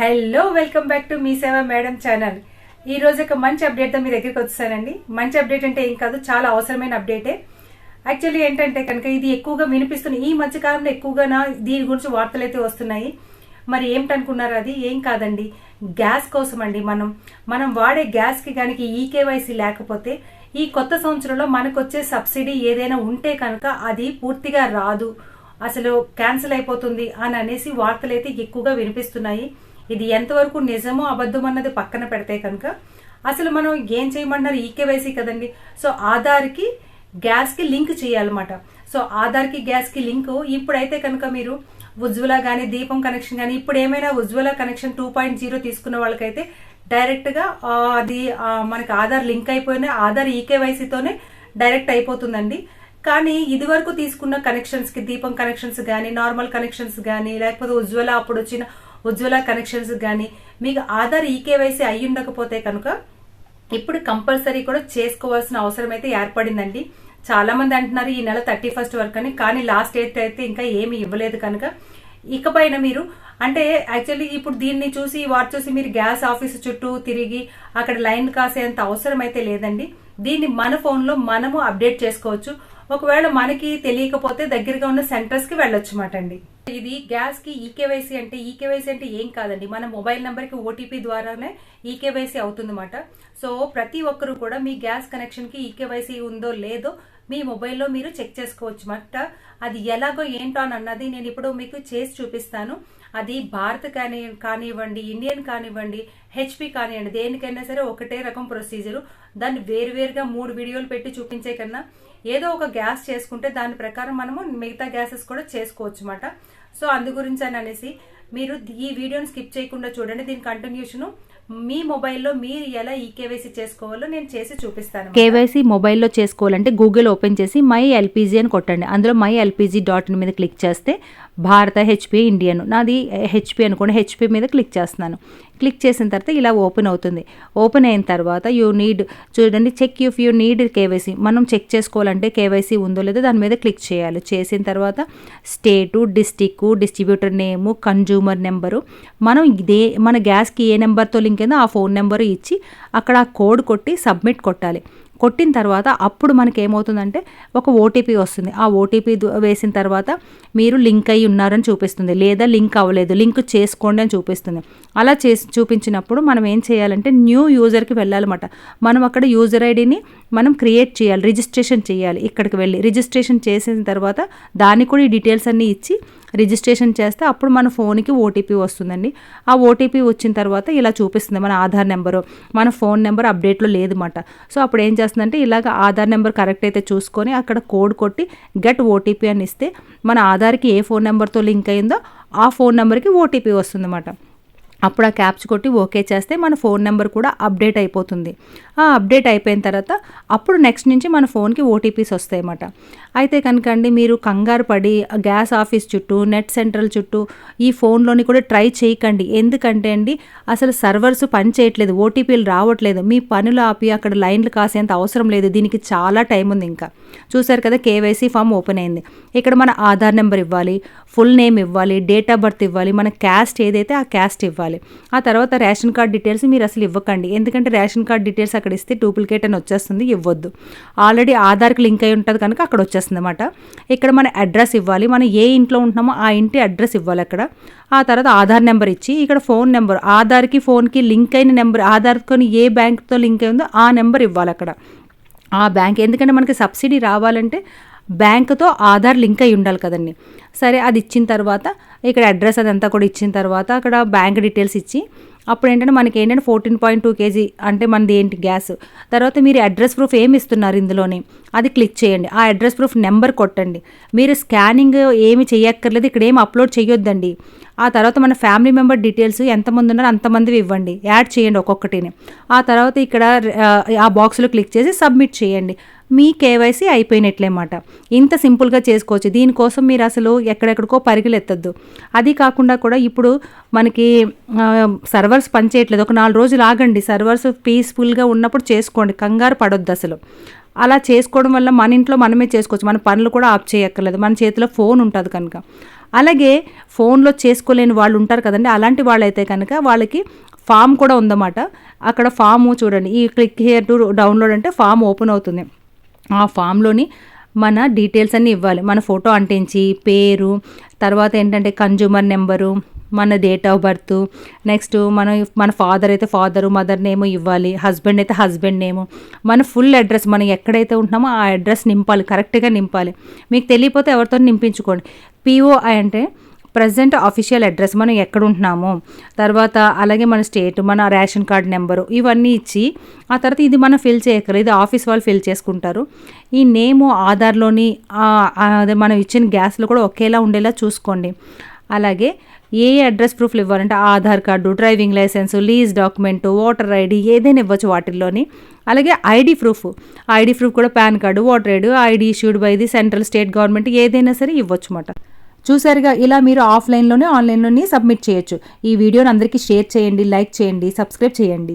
Hello welcome back to మీ సేవ madam channel ఈ రోజు ఒక మంచి అప్డేట్తో మీ దగ్గరికి వచ్చేసానండి. మంచి అప్డేట్ అంటే ఏం కాదు చాలా అవసరమైన అప్డేటే యాక్చువల్లీ ఏంటంటే కనుక ఇది ఎక్కువగా వినిపిస్తుంది ఈ మధ్య కాలంలో ఎక్కువగా నా దీని గురించి వార్తలు అయితే వస్తున్నాయి. మరి ఏమిటనుకున్నారు అది? ఏం కాదండి. గ్యాస్ కోసం అండి మనం. మనం వాడే గ్యాస్కి కనుక ఈకేవైసీ లేకపోతే ఈ కొత్త సంవత్సరంలో మనకు వచ్చే సబ్సిడీ ఏదైనా ఉంటే కనుక అది పూర్తిగా రాదు. అసలు క్యాన్సిల్ అయిపోతుంది అని అనేసి వార్తలు అయితే ఎక్కువగా వినిపిస్తున్నాయి. ఇది ఎంతవరకు నిజమో అబద్ధం అన్నది పక్కన పెడితే కనుక అసలు మనం ఏం చేయమన్నారు ఈకేవైసీ కదండి. సో ఆధార్కి గ్యాస్కి లింక్ చేయాలన్నమాట. సో ఆధార్కి గ్యాస్కి లింక్ ఇప్పుడైతే కనుక మీరు ఉజ్వల కానీ దీపం కనెక్షన్ కానీ ఇప్పుడు ఏమైనా Ujjwala connection two point zero తీసుకున్న వాళ్ళకైతే డైరెక్ట్గా అది మనకి ఆధార్ లింక్ అయిపోయిన ఆధార్ ఈకేవైసీతోనే డైరెక్ట్ అయిపోతుందండి. కానీ ఇది వరకు తీసుకున్న కనెక్షన్స్కి దీపం కనెక్షన్స్ కానీ నార్మల్ కనెక్షన్స్ కానీ లేకపోతే ఉజ్వల అప్పుడు వచ్చిన ఉజ్వల కనెక్షన్స్ కానీ మీకు ఆధార్ ఈకేవైసీ అయి ఉండకపోతే కనుక ఇప్పుడు కంపల్సరీ కూడా చేసుకోవాల్సిన అవసరం అయితే ఏర్పడిందండి. చాలా మంది అంటున్నారు ఈ నెల థర్టీ ఫస్ట్ వరకు అని కానీ లాస్ట్ డేట్ అయితే ఇంకా ఏమీ ఇవ్వలేదు కనుక. ఇకపైన మీరు అంటే యాక్చువల్లీ ఇప్పుడు దీన్ని చూసి వాట్ చూసి మీరు గ్యాస్ ఆఫీస్ చుట్టూ తిరిగి అక్కడ లైన్ కాసేంత అవసరం అయితే లేదండి. దీన్ని మన ఫోన్లో మనము అప్డేట్ చేసుకోవచ్చు. ఒకవేళ మనకి తెలియకపోతే దగ్గరగా ఉన్న సెంటర్స్కి వెళ్ళొచ్చు మాట అండి ఇది గ్యాస్కి ఈకేవైసీ అంటే ఈకేవైసీ అంటే ఏం కాదండి. మన మొబైల్ నెంబర్కి ఓటీపీ ద్వారానే ఈకేవైసీ అవుతుందన్నమాట. సో ప్రతి ఒక్కరు కూడా మీ గ్యాస్ కనెక్షన్కి ఈకేవైసీ ఉందో లేదో మీ మొబైల్లో మీరు చెక్ చేసుకోవచ్చు మాట అది ఎలాగో ఏంటో అని అన్నది నేను ఇప్పుడు మీకు చేసి చూపిస్తాను. అది భారత్ కాని కానివ్వండి ఇండియన్ కానివ్వండి హెచ్పి కానివ్వండి దేనికైనా సరే ఒకటే రకం ప్రొసీజరు దాన్ని వేరువేరుగా మూడు వీడియోలు పెట్టి చూపించే కన్నా ఏదో ఒక గ్యాస్ చేసుకుంటే దాని ప్రకారం మనము మిగతా గ్యాసెస్ కూడా చేసుకోవచ్చు అనమాట సో అందు గురించి అని అనేసి మీరు ఈ వీడియోని స్కిప్ చేయకుండా చూడండి. దీని కంటిన్యూషన్ మీ మొబైల్లో మీరు ఎలా ఈ కేవైసీ చేసుకోవాలో నేను చేసి చూపిస్తాను కేవైసీ మొబైల్లో చేసుకోవాలంటే గూగుల్ ఓపెన్ చేసి మై ఎల్పిజి అని కొట్టండి. అందులో మై ఎల్పిజి డాట్ మీద క్లిక్ చేస్తే భారత హెచ్పి ఇండియన్. నాది హెచ్పి అనుకోండి హెచ్పి మీద క్లిక్ చేస్తున్నాను. క్లిక్ చేసిన తర్వాత ఇలా ఓపెన్ అవుతుంది. ఓపెన్ అయిన తర్వాత యూ నీడ్ చూడండి check if you need KYC. మనం చెక్ చేసుకోవాలంటే కేవైసీ ఉందో లేదో దాని మీద క్లిక్ చేయాలి. చేసిన తర్వాత state district distributor name consumer number. మనం ఇదే మన గ్యాస్కి ఏ నెంబర్తో లింక్ అయిందో ఆ ఫోన్ నెంబరు ఇచ్చి అక్కడ ఆ కోడ్ కొట్టి సబ్మిట్ కొట్టాలి. కొట్టిన తర్వాత అప్పుడు మనకి ఏమవుతుందంటే ఒక ఓటీపీ వస్తుంది. ఆ ఓటీపీ వేసిన తర్వాత మీరు లింక్ అయి ఉన్నారని చూపిస్తుంది. లేదా లింక్ అవ్వలేదు. లింక్ చేసుకోండి అని చూపిస్తుంది. అలా చేసి చూపించినప్పుడు మనం ఏం చేయాలంటే న్యూ యూజర్కి వెళ్ళాలన్నమాట. మనం అక్కడ యూజర్ ఐడిని మనం క్రియేట్ చేయాలి. రిజిస్ట్రేషన్ చేయాలి ఇక్కడికి వెళ్ళి. రిజిస్ట్రేషన్ చేసిన తర్వాత దానికి కూడా ఈ డీటెయిల్స్ అన్నీ ఇచ్చి రిజిస్ట్రేషన్ చేస్తే అప్పుడు మన ఫోన్కి ఓటీపీ వస్తుందండి. ఆ ఓటీపీ వచ్చిన తర్వాత ఇలా చూపిస్తుంది మన ఆధార్ నెంబరు. మన ఫోన్ నెంబర్ అప్డేట్లో లేదన్నమాట. సో అప్పుడు ఏం చేస్తుందంటే ఇలాగ ఆధార్ నెంబర్ కరెక్ట్ అయితే చూసుకొని అక్కడ కోడ్ కొట్టి గెట్ ఓటీపీ అని ఇస్తే మన ఆధార్కి ఏ ఫోన్ నెంబర్తో లింక్ అయిందో ఆ ఫోన్ నెంబర్కి ఓటీపీ వస్తుందన్నమాట. అప్పుడు ఆ క్యాప్చ్ కొట్టి ఓకే చేస్తే మన ఫోన్ నెంబర్ కూడా అప్డేట్ అయిపోతుంది. అప్డేట్ అయిపోయిన తర్వాత అప్పుడు నెక్స్ట్ నుంచి మన ఫోన్కి ఓటీపీస్ వస్తాయన్నమాట. అయితే కనుకండి మీరు కంగారు పడి గ్యాస్ ఆఫీస్ చుట్టూ నెట్ సెంట్రల్ చుట్టూ ఈ ఫోన్లోని కూడా ట్రై చేయకండి. ఎందుకంటే అండి అసలు సర్వర్స్ పని చేయట్లేదు ఓటీపీలు రావట్లేదు. మీ పనులు ఆపి అక్కడ లైన్లు కాసేంత అవసరం లేదు. దీనికి చాలా టైం ఉంది ఇంకా. చూసారు కదా కేవైసీ ఫామ్ ఓపెన్ అయింది. ఇక్కడ మన ఆధార్ నెంబర్ ఇవ్వాలి ఫుల్ నేమ్ ఇవ్వాలి డేట్ ఆఫ్ బర్త్ ఇవ్వాలి మన క్యాస్ట్ ఏదైతే ఆ క్యాస్ట్ ఇవ్వాలి. ఆ తర్వాత రేషన్ కార్డ్ డీటెయిల్స్ మీరు అసలు ఇవ్వకండి. ఎందుకంటే రేషన్ కార్డ్ డీటెయిల్స్ అక్కడ ఇస్తే డూప్లికేట్ అని వచ్చేస్తుంది ఇవ్వద్దు. ఆల్రెడీ ఆధార్కి లింక్ అయి ఉంటుంది కనుక అక్కడ వచ్చేస్తుంది అనమాట ఇక్కడ మన అడ్రస్ ఇవ్వాలి మనం ఏ ఇంట్లో ఉంటున్నామో ఆ ఇంటి అడ్రస్ ఇవ్వాలి అక్కడ. ఆ తర్వాత ఆధార్ నెంబర్ ఇచ్చి ఇక్కడ ఫోన్ నెంబర్ ఆధార్కి ఫోన్కి లింక్ అయిన నెంబర్ ఆధార్తో ఏ బ్యాంక్తో లింక్ అయిందో ఆ నెంబర్ ఇవ్వాలి అక్కడ. ఆ బ్యాంక్ ఎందుకంటే మనకి సబ్సిడీ రావాలంటే బ్యాంకుతో ఆధార్ లింక్ అయి ఉండాలి కదండి. సరే అది ఇచ్చిన తర్వాత ఇక్కడ అడ్రస్ అదంతా కూడా ఇచ్చిన తర్వాత అక్కడ బ్యాంక్ డీటెయిల్స్ ఇచ్చి అప్పుడు ఏంటంటే మనకి ఏంటంటే ఫోర్టీన్ పాయింట్ టూ కేజీ అంటే మనది ఏంటి గ్యాస్. తర్వాత మీరు అడ్రస్ ప్రూఫ్ ఏమి ఇస్తున్నారు ఇందులోనే? అది క్లిక్ చేయండి. ఆ అడ్రస్ ప్రూఫ్ నెంబర్ కొట్టండి. మీరు స్కానింగ్ ఏమి చేయక్కర్లేదు ఇక్కడ ఏమి అప్లోడ్ చేయొద్దండి. ఆ తర్వాత మన ఫ్యామిలీ మెంబర్ డీటెయిల్స్ ఎంతమంది ఉన్నారో అంతమంది ఇవ్వండి. యాడ్ చేయండి ఒక్కొక్కటిని. ఆ తర్వాత ఇక్కడ ఆ, బాక్స్లో క్లిక్ చేసి సబ్మిట్ చేయండి. మీ కేవైసీ అయిపోయినట్లేమాట. ఇంత సింపుల్గా చేసుకోవచ్చు. దీనికోసం మీరు అసలు ఎక్కడెక్కడికో పరిగెలెత్తద్దు అది కాకుండా కూడా ఇప్పుడు మనకి సర్వర్స్ పనిచేయట్లేదు. ఒక నాలుగు రోజులు ఆగండి. సర్వర్స్ పీస్ఫుల్గా ఉన్నప్పుడు చేసుకోండి. కంగారు పడొద్దు అసలు. అలా చేసుకోవడం వల్ల మన ఇంట్లో మనమే చేసుకోవచ్చు. మన పనులు కూడా ఆప్ చేయక్కర్లేదు. మన చేతిలో ఫోన్ ఉంటుంది కనుక. అలాగే ఫోన్లో చేసుకోలేని వాళ్ళు ఉంటారు కదండి. అలాంటి వాళ్ళైతే కనుక వాళ్ళకి ఫామ్ కూడా ఉందన్నమాట. అక్కడ ఫామ్ చూడండి. ఈ క్లిక్ హియర్ టు డౌన్లోడ్ అంటే ఫామ్ ఓపెన్ అవుతుంది. ఆ ఫామ్లోని మన డీటెయిల్స్ అన్నీ ఇవ్వాలి. మన ఫోటో అంటించి పేరు తర్వాత ఏంటంటే కన్జ్యూమర్ నెంబరు మన డేట్ ఆఫ్ బర్త్ నెక్స్ట్ మన మన ఫాదర్ అయితే ఫాదరు మదర్ నేమ్ ఇవ్వాలి. హస్బెండ్ అయితే హస్బెండ్ నేము మన ఫుల్ అడ్రస్ మనం ఎక్కడైతే ఉంటున్నామో ఆ అడ్రస్ నింపాలి. కరెక్ట్గా నింపాలి. మీకు తెలియపోతే ఎవరితో నింపించుకోండి. పిఓఐ అంటే ప్రజెంట్ అఫీషియల్ అడ్రస్ మనం ఎక్కడ ఉంటున్నాము. తర్వాత అలాగే మన స్టేట్ మన రేషన్ కార్డ్ నెంబరు ఇవన్నీ ఇచ్చి ఆ తర్వాత ఇది మనం ఫిల్ చేయక్కర్లేదు ఇది ఆఫీస్ వాళ్ళు ఫిల్ చేసుకుంటారు. ఈ నేము ఆధార్లోని అదే మనం ఇచ్చిన గ్యాస్లో కూడా ఒకేలా ఉండేలా చూసుకోండి. అలాగే ఏ అడ్రస్ ప్రూఫ్లు ఇవ్వాలంటే Aadhaar card driving licence lease document voter ID ఏదైనా ఇవ్వచ్చు వాటిల్లోని. అలాగే ఐడి ప్రూఫ్. ఐడి ప్రూఫ్ కూడా PAN card voter ID ID issued by the central state government ఏదైనా సరే ఇవ్వచ్చు అన్నమాట చూసారుగా ఇలా మీరు ఆఫ్లైన్లోనే ఆన్లైన్లోనే సబ్మిట్ చేయొచ్చు. ఈ వీడియోని అందరికీ షేర్ చేయండి లైక్ చేయండి సబ్స్క్రైబ్ చేయండి.